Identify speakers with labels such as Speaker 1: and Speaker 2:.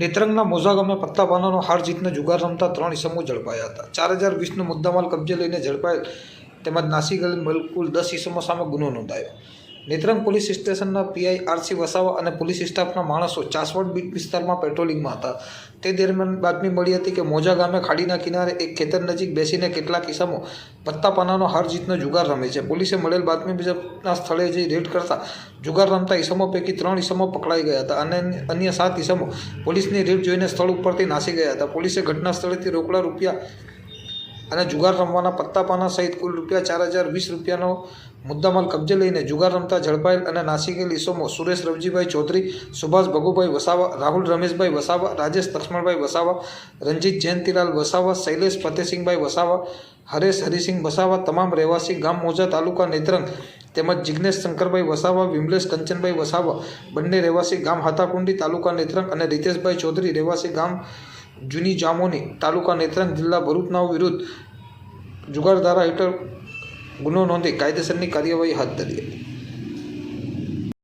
Speaker 1: નેત્રંગના મોઝા ગામે પત્તા પાનાનો હાર જીતનો જુગાર રમતા ત્રણ ઇસમો ઝડપાયા હતા. ચાર હજાર વીસનો મુદ્દામાલ કબજે લઈને ઝડપાયેલ તેમજ નાસિક ગયેલ બિલકુલ દસ ઇસમો સામે ગુનો નોંધાયો. નેત્રંગ પોલીસ સ્ટેશનના પીઆઈ આરસી વસાવા અને પોલીસ સ્ટાફના માણસો ચાસવડ બીટ વિસ્તારમાં પેટ્રોલિંગમાં હતા. તે દરમિયાન બાતમી મળી હતી કે મોજા ગામે ખાડીના કિનારે એક ખેતર નજીક બેસીને કેટલાક કિસ્સામાં પત્તા પાનાનો હાર જીતનો જુગાર રમે છે. પોલીસે મળેલ બાતમી મુજબના સ્થળે જઈ રેડ કરતા જુગાર રમતા ઇસમો પૈકી ત્રણ ઇસમો પકડાઈ ગયા હતા અને અન્ય સાત ઇસમો પોલીસની રેડ જોઈને સ્થળ ઉપરથી નાસી ગયા હતા. પોલીસે ઘટના સ્થળેથી રોકડા રૂપિયા અને જુગાર રમવાના પત્તાપાના સહિત કુલ રૂપિયા ચાર હજાર વીસ રૂપિયાનો મુદ્દામાલ કબજે લઈને જુગાર રમતા ઝડપાયેલ અને નાસી ગયેલ સુરેશ રવજીભાઈ ચૌધરી, સુભાષ ભગુભાઈ વસાવા, રાહુલ રમેશભાઈ વસાવા, રાજેશ લક્ષ્મણભાઈ વસાવા, રંજીત જયંતિલાલ વસાવા, શૈલેષ ફતેસિંહભાઈ વસાવા, હરેશ હરિસિંહ વસાવા, તમામ રહેવાસી ગામ મોજા તાલુકા નેત્રંગ તેમજ જિજ્ઞેશ શંકરભાઈ વસાવા, વિમલેશ કંચનભાઈ વસાવા, બંને રહેવાસી ગામ હાથાકુંડી તાલુકા નેત્રંગ અને રીતેશભાઈ ચૌધરી રહેવાસી ગામ જૂની જામોની તાલુકા નેત્રંગ જિલ્લા ભરૂચનાઓ વિરુદ્ધ જુગાર ધારા હેઠળ ગુનો નોંધી કાયદેસરની કાર્યવાહી હાથ ધરી હતી.